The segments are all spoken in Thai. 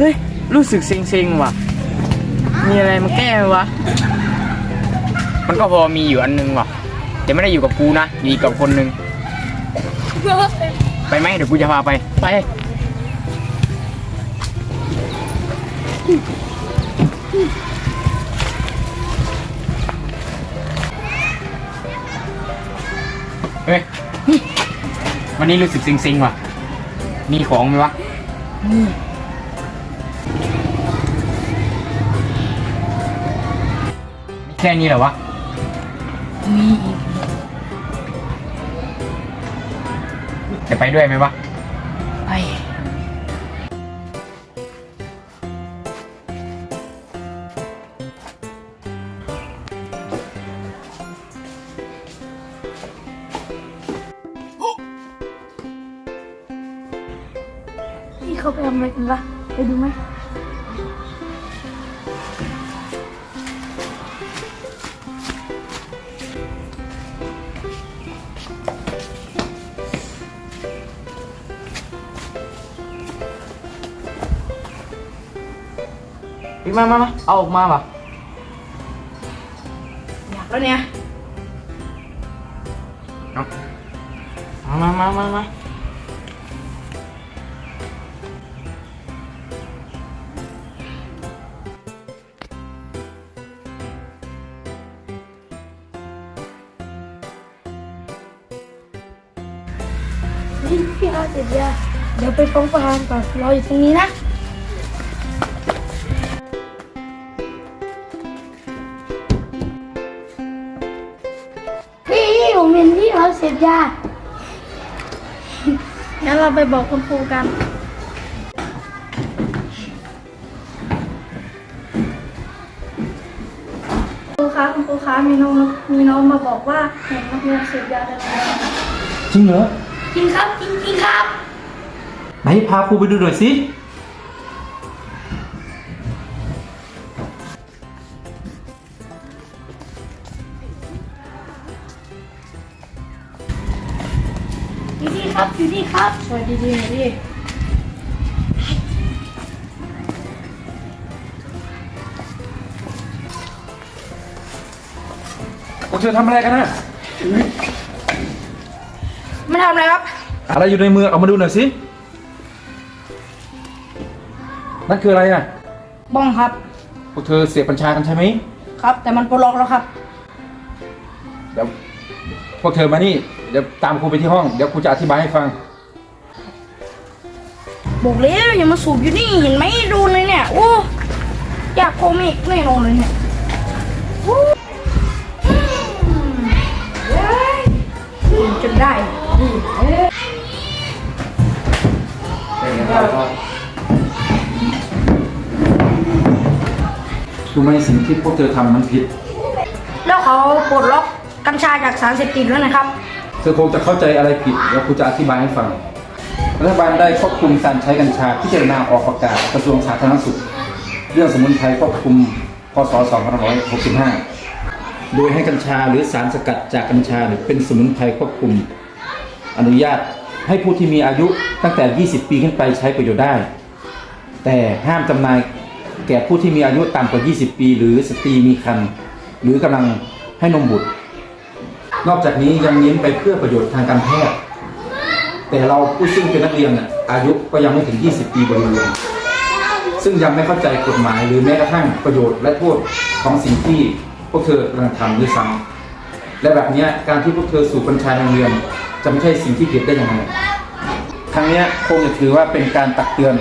เฮ้ย รู้สึกเซ็งๆว่ะ มีอะไรมาแก้ไหมวะ มันก็พอมีอยู่อันนึงว่ะ แต่ไม่ได้อยู่กับกูนะอยู่กับคนนึง ไปไหมเดี๋ยวกูจะพาไป ไป เฮ้ย วันนี้รู้สึกซิงๆว่ะ มีของไหมวะ แค่นี้เหรอวะ มีอีกจะไปด้วยไหมวะ ไปนี่เขาไปทำอะไรกันล่ะไปดูไหม พี่มามามาเอาออกมาว่ะอยากแล้วเนี่ยเอามามามามานี่พี่อาเสร็จยาเดี๋ยวไปฟ้องประธานก่อนรออยู่ตรงนี้นะ ผมเห็นพี่เขาเสพยางั้นเราไปบอกคุณครูกัน ครูคะคุณครูคะมีน้องมีน้องมาบอกว่าเห็นนักเรียนเสพยาในโรงเรียนจริงเหรอจริงครับจริงจริงครับ ไหนพาครูไปดูหน่อยสิ อยู่นี่ครับอยู่นี่ครับสวัสดีดีดีพวกเธอทำอะไรกันนะไม่ทำอะไรครับ อะไรอยู่ในมือเอามาดูหน่อยสินั่นคืออะไรอะบ้องครับ พวกเธอเสพกัญชากันใช่ไหมครับ แต่มันปลดล็อกแล้วครับ เดี๋ยวพวกเธอมานี่ เดี๋ยวตามครูไปที่ห้อง เดี๋ยวครูจะอธิบายให้ฟัง บอกแล้วอย่ามาสูบอยู่นี่เห็นไหมโดนเลยเนี่ยโอ้อยากโคมิกแน่นอนเลยเนี่ยโอ้อืมเฮ้ยจนได้อืมเอ้ยรู้ไหมสิ่งที่พวกเธอทำมันผิด แล้วเขาปลดล็อกกัญชาจากสารเสพติดแล้วนะครับ เธอคงจะเข้าใจอะไรผิดเดี๋ยวครูจะอธิบายให้ฟัง รัฐบาลได้ควบคุมการใช้กัญชาพิจารณาออกประกาศกระทรวงสาธารณสุข เรื่องสมุนไพรควบคุมพศ 2565 โดยให้กัญชาหรือสารสกัดจากกัญชาเนี่ยเป็นสมุนไพรควบคุม อนุญาตให้ผู้ที่มีอายุตั้งแต่ 20 ปีขึ้นไปใช้ประโยชน์ได้ แต่ห้ามจำหน่ายแก่ผู้ที่มีอายุต่ำกว่า 20 ปี หรือสตรีมีครรภ์หรือกำลังให้นมบุตร นอกจากนี้ยังเน้นไปเพื่อประโยชน์ทางการแพทย์ แต่เราผู้ซึ่งเป็นนักเรียนอายุก็ยังไม่ถึง 20 ปีบริเวณซึ่งยังไม่เข้าใจกฎหมายหรือแม้กระทั่งประโยชน์และโทษของสิ่งที่พวกเธอกำลังทำด้วยซ้ำและแบบนี้การที่พวกเธอสูบกัญชาโรงเรียนจะไม่ใช่สิ่งที่ผิดได้ยังไงครั้งนี้คงจะถือว่าเป็นการตักเตือน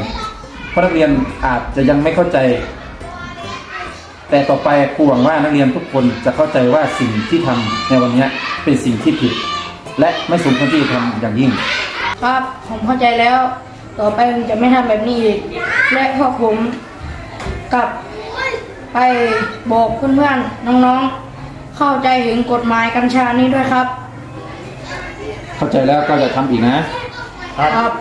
เพราะนักเรียนอาจจะยังไม่เข้าใจ แต่ต่อไปครูหวังว่านักเรียนทุกคนจะเข้าใจว่าสิ่งที่ทำในวันเนี้ยเป็นสิ่งที่ผิด และไม่สมควรที่จะทำอย่างยิ่ง ครับผมเข้าใจแล้ว ต่อไปผมจะไม่ทำแบบนี้อีกและพวกผมกลับไปบอกเพื่อนๆน้องๆ เข้าใจถึงกฎหมายกัญชานี้ด้วยครับ เข้าใจแล้วก็จะทำอีกนะครับ